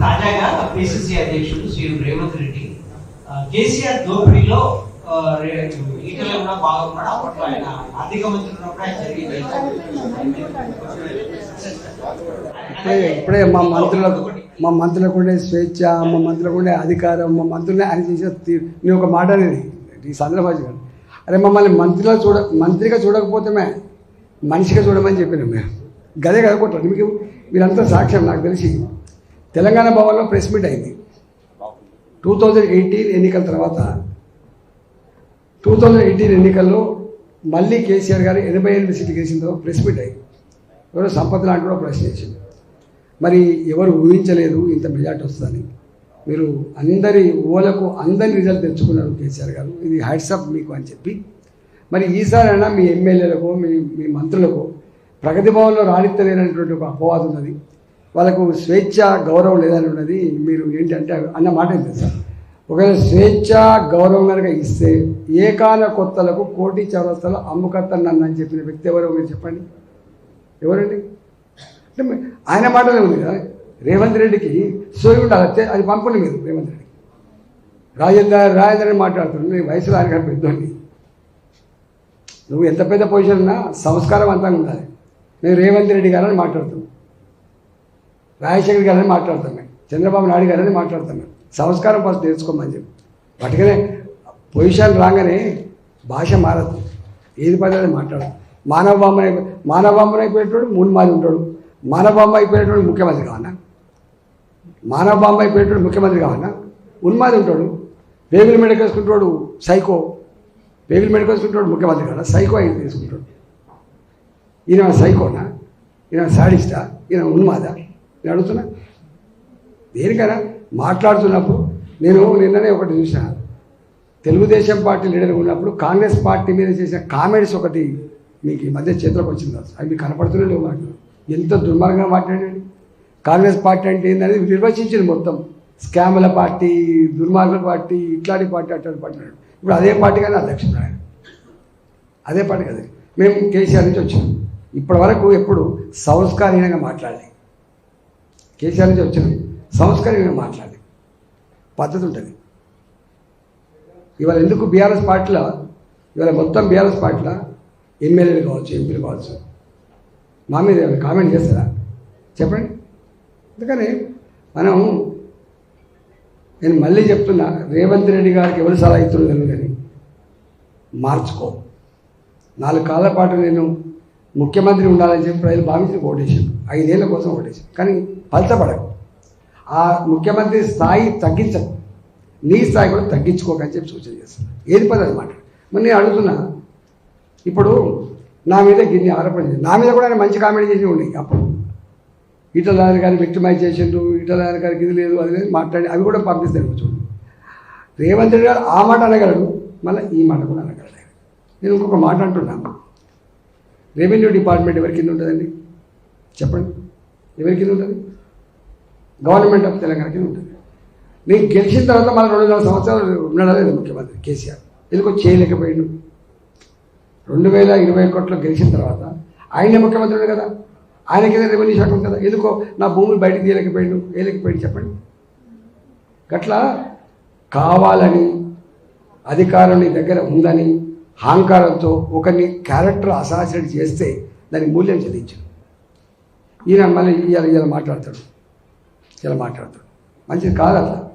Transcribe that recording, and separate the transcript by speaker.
Speaker 1: తాజాగా పిసిసి అధ్యక్షుడు శ్రీ రేవంత్ రెడ్డి కేసీఆర్ దోపిడీలో ఆ, రే- ఈటల కూడా బాగున్నాడు అప్పట్లో ఆయన ఆర్థిక మంత్రి ఉన్నప్పుడు ఆయన జరిగింది.
Speaker 2: ఇప్పుడే మా మంత్రులకు మా మంత్రులకు ఉండే స్వేచ్ఛ మా మంత్రులకు ఉండే అధికారం మా మంత్రులనే ఆయన చేసే నేను ఒక మాట అనేది ఈ సందర్భాజు గారు అరే మమ్మల్ని మంత్రిలో చూడ మంత్రిగా చూడకపోతేమే మనిషిగా చూడమని చెప్పినాం మేము. గదే కదా కొట్టారు మీకు మీరంతా సాక్ష్యం నాకు తెలిసి. తెలంగాణ భవన్లో ప్రెస్ మీట్ అయింది. టూ థౌజండ్ ఎయిటీన్ ఎన్నికల తర్వాత టూ థౌజండ్ ఎయిటీన్ ఎన్నికల్లో మళ్ళీ కేసీఆర్ గారు ఎనభై ఎనిమిది సీట్లు గెలిచిన తర్వాత ప్రెస్ మీట్ అయింది. ఎవరో సంపద లాంటి కూడా ప్రశ్న వేసింది మరి ఎవరు ఊహించలేదు ఇంత మెజార్టీ వస్తుందని. మీరు అందరి ఓలకు అందరి రిజల్ట్ తెచ్చుకున్నారు కేసీఆర్ గారు. ఇది హ్యాట్సప్ మీకు అని చెప్పి. మరి ఈసారైనా మీ ఎమ్మెల్యేలకు మీ మీ మంత్రులకు ప్రగతి భవన్లో రాణిత్తలేనటువంటి ఒక అపవాదం ఉన్నది. వాళ్ళకు స్వేచ్ఛ గౌరవం లేదని ఉన్నది మీరు ఏంటంటే అన్న మాట ఏంటి సార్. ఒకవేళ స్వేచ్ఛ గౌరవం కనుక ఇస్తే ఏకాన కొత్తలకు కోటి చౌరస్తలో అమ్ముకత్తనని నన్ను అని చెప్పిన వ్యక్తి ఎవరో మీరు చెప్పండి? ఎవరండి? అంటే ఆయన మాటలే ఉంది కదా. రేవంత్ రెడ్డికి సోయి ఉండాలి అది పంపండి మీరు రేవంత్ రెడ్డికి. రాజేందర్ రాజేందర్ అని మాట్లాడుతున్నాడు నీ వయసులో ఆయన కానీ పెద్దోండి నువ్వు ఎంత పెద్ద పొజిషన్ ఉన్నా సంస్కారవంతంగా ఉండాలి. నేను రేవంత్ రెడ్డి గారని మాట్లాడుతున్నాను. రాజశేఖర్ గారని మాట్లాడతాం చంద్రబాబు నాయుడు గారని మాట్లాడతాం సంస్కారం ఫస్ట్ నేర్చుకోమని చెప్పి. వాటికనే పొజిషన్ రాగానే భాష మారదు. ఏది పదే మాట్లాడదు. మానవ బొమ్మ మానవ బొమ్మను అయిపోయేటోడు మున్మాది ఉంటాడు. మానవ బొమ్మ అయిపోయేటోడు ముఖ్యమంత్రి కావన్నా మానవ బొమ్మ అయిపోయేటోడు ముఖ్యమంత్రి కావన్నా ఉన్మాది ఉంటాడు. పేగులు మెడకేసుకుంటాడు సైకో. పేగులు మెడకేసుకుంటాడు ముఖ్యమంత్రి కావాలా? సైకో అయింది తీసుకుంటాడు. ఈయన సైకోనా? ఈయన సాడిస్టా? ఈయన ఉన్మాదా? నేను అడుగుతున్నా దేనికైనా మాట్లాడుతున్నప్పుడు నేను నిన్ననే ఒకటి చూసిన తెలుగుదేశం పార్టీ లీడర్ ఉన్నప్పుడు కాంగ్రెస్ పార్టీ మీద చేసిన కామెంట్స్ ఒకటి మీకు ఈ మధ్య చేతిలోకి వచ్చింది అది అవి మీకు కనపడుతూనే లేవు నాకు ఎంత దుర్మార్గంగా మాట్లాడాడు కాంగ్రెస్ పార్టీ అంటే ఏందనేది నిర్వచించింది మొత్తం. స్కాముల పార్టీ దుర్మార్గుల పార్టీ ఇట్లాంటి పార్టీ అట్లాంటి పార్టీ ఇప్పుడు అదే పార్టీ కానీ అధ్యక్షుడు ఆయన అదే పార్టీ కదా. మేము కేసీఆర్ నుంచి వచ్చాం ఇప్పటి వరకు ఎప్పుడు సంస్కారహీనంగా మాట్లాడలేదు. కేసీఆర్ నుంచి వచ్చినాం సంస్కరణ మాట్లాడి. పద్ధతి ఉంటుంది. ఇవాళ ఎందుకు బీఆర్ఎస్ పార్టీలో ఇవాళ మొత్తం బీఆర్ఎస్ పార్టీలో ఎమ్మెల్యేలు కావచ్చు ఎంపీలు కావచ్చు మా మీద ఏమైనా కామెంట్ చేస్తారా? చెప్పండి. అందుకని మనం నేను మళ్ళీ చెప్తున్నా రేవంత్ రెడ్డి గారికి ఎవరు సలహా ఇస్తున్నారు కానీ మార్చుకో. నాలుగు కాళ్ళ పాటు నేను ముఖ్యమంత్రి ఉండాలని చెప్పి ప్రజలు భావించి ఓటేశాను ఐదేళ్ళ కోసం ఓటేశాను కానీ ఫలితపడదు ఆ ముఖ్యమంత్రి స్థాయి తగ్గించదు నీ స్థాయి కూడా తగ్గించుకోకని చెప్పి సూచన చేస్తాను ఏది పని అనమాట మరి నేను అడుగుతున్నా ఇప్పుడు నా మీద గిన్ని ఆరోపణ నా మీద కూడా ఆయన మంచి కామెంట్ చేసి ఉన్నాయి అప్పుడు. ఈటల నాయన గారిని విక్టిమైజ్ చేసిండు ఈటల నాయన గారికి ఇది లేదు అది లేదు మాట్లాడి అవి కూడా పంపిస్తాను చూడు. రేవంత్ రెడ్డి గారు ఆ మాట అనగలడు మళ్ళీ ఈ మాట కూడా అనగలడు. నేను ఇంకొక మాట అంటున్నాను రెవెన్యూ డిపార్ట్మెంట్ ఎవరి కింద ఉంటుందండి? చెప్పండి. ఎవరి కింద ఉంటుంది? గవర్నమెంట్ ఆఫ్ తెలంగాణ కింద ఉంటుంది. నేను గెలిచిన తర్వాత మళ్ళీ రెండు వేల సంవత్సరాలు ఉన్నాడా లేదు ముఖ్యమంత్రి కేసీఆర్. ఎందుకో చేయలేకపోయాడు. రెండు వేల ఇరవై ఒకటిలో గెలిచిన తర్వాత ఆయనే ముఖ్యమంత్రి కదా? ఆయన కింద రెవెన్యూ శాఖ ఉంది కదా ఎందుకో నా భూమిని బయటకు తీయలేకపోయాడు. వేయలేకపోయాడు. చెప్పండి. గట్లా కావాలని అధికారుని దగ్గర ఉందని అహంకారంతో ఒకరిని క్యారెక్టర్ అసాసినేట్ చేస్తే దానికి మూల్యం చెల్లించు ఈయన మళ్ళీ ఇలా ఇలా మాట్లాడతాడు. ఇలా మాట్లాడతాడు. మంచిది కాదు అట్లా.